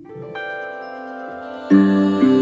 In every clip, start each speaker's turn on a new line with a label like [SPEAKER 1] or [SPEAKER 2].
[SPEAKER 1] thank you.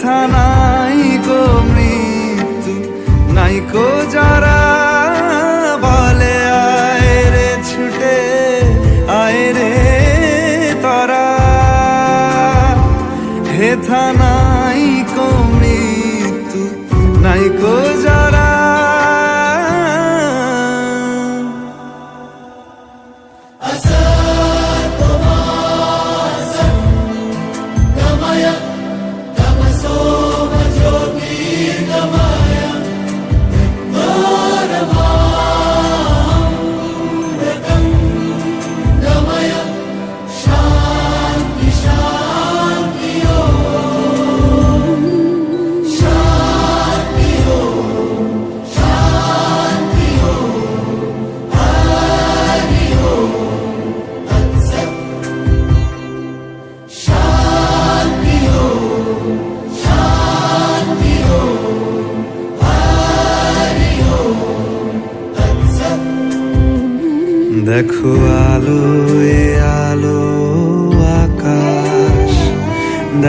[SPEAKER 1] হেথা নাই গো মৃত্যু, নাই কো যারা বলে, আয় রে ছুটে, আয় রে তরা। হেথা নাই কো মৃত্যু, নাই কো যারা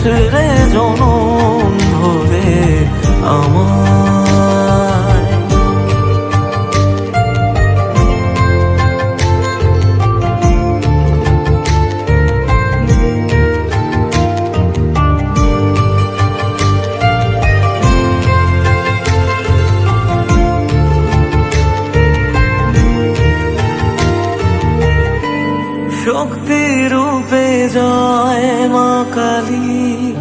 [SPEAKER 2] মিশলে জনম ভরে আমার শক্তি রূপে জয় মা কালী।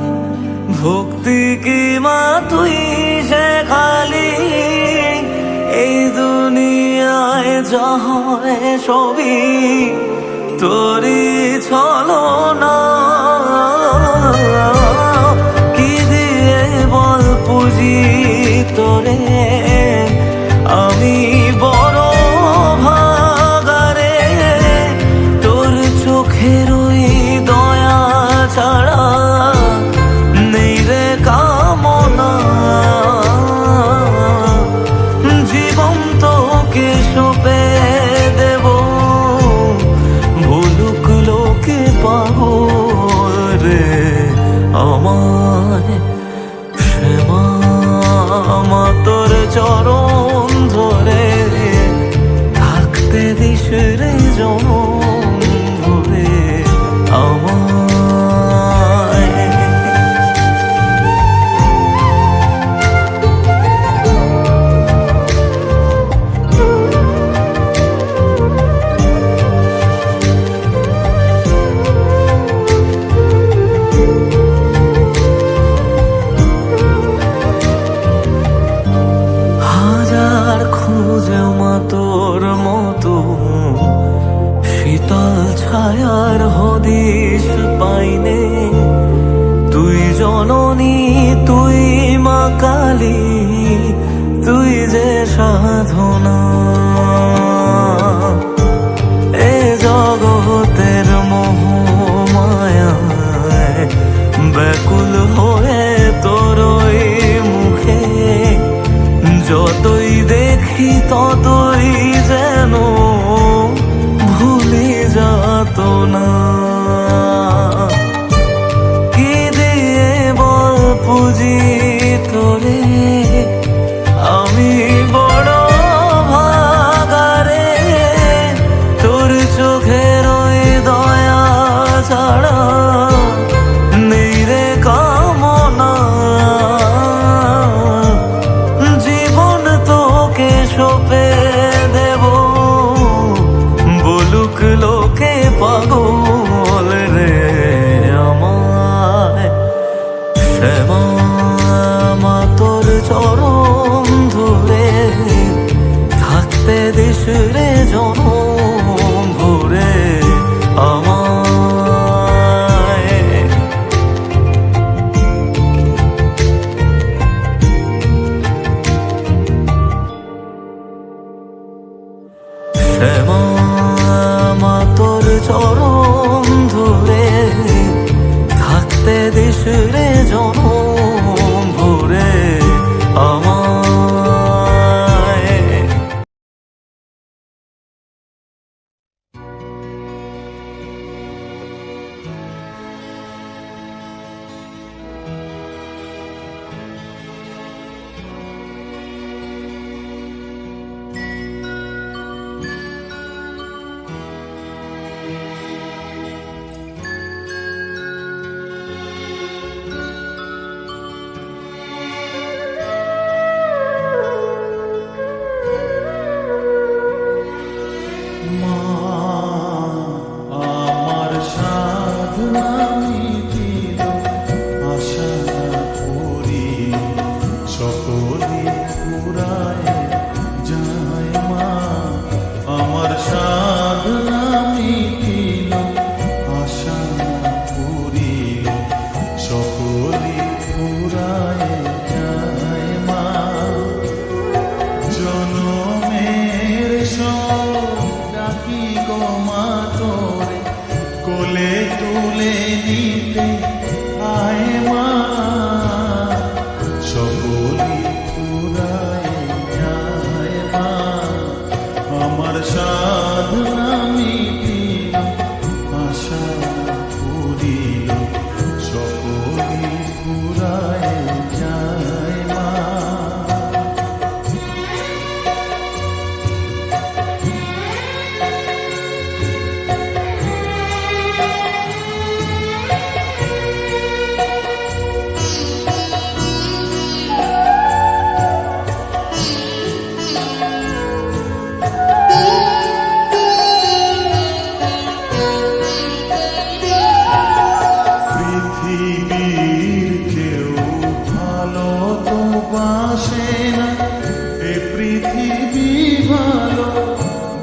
[SPEAKER 2] ভক্তি কি মা তুই সে খালি? এই দুনিয়ায় জয় ছবি তোরি ছলো না কি দিয়ে বল পুজি তোরে? আমি বল
[SPEAKER 3] 角落 তত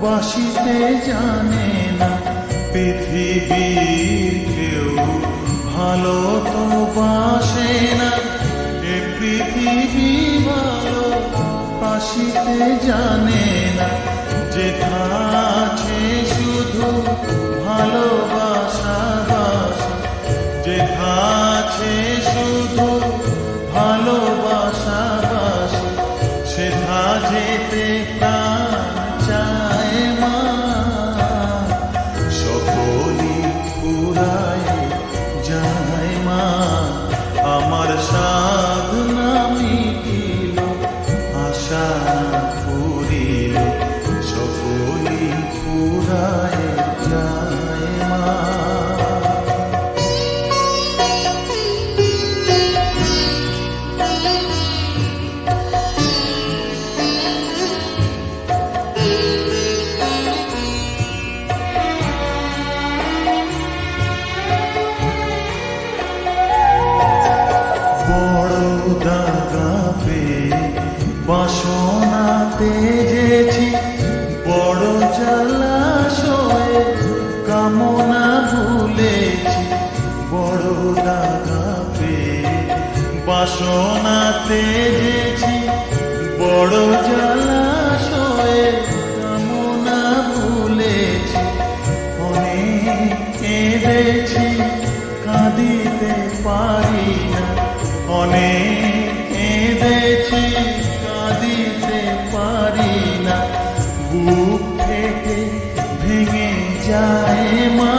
[SPEAKER 3] বাসিতে জানে না পৃথিবীর কেউ। ভালো তো বাসে না, এ পৃথিবী ভালো বাসিতে জানে না। যেথা আছে শুধু ভালোবাসা বাসা, যেথা আছে শুধু ভালোবাসা বাসা, সেথা যেতে বাসনাতে যেছি বড় জলাশয়ে কামনা ভুলেছি অনেক কেঁদেছি, কাঁদিতে পারি না। অনেক কেঁদেছি, কাঁদিতে পারি না। বুক থেকে ভেঙে যায় মা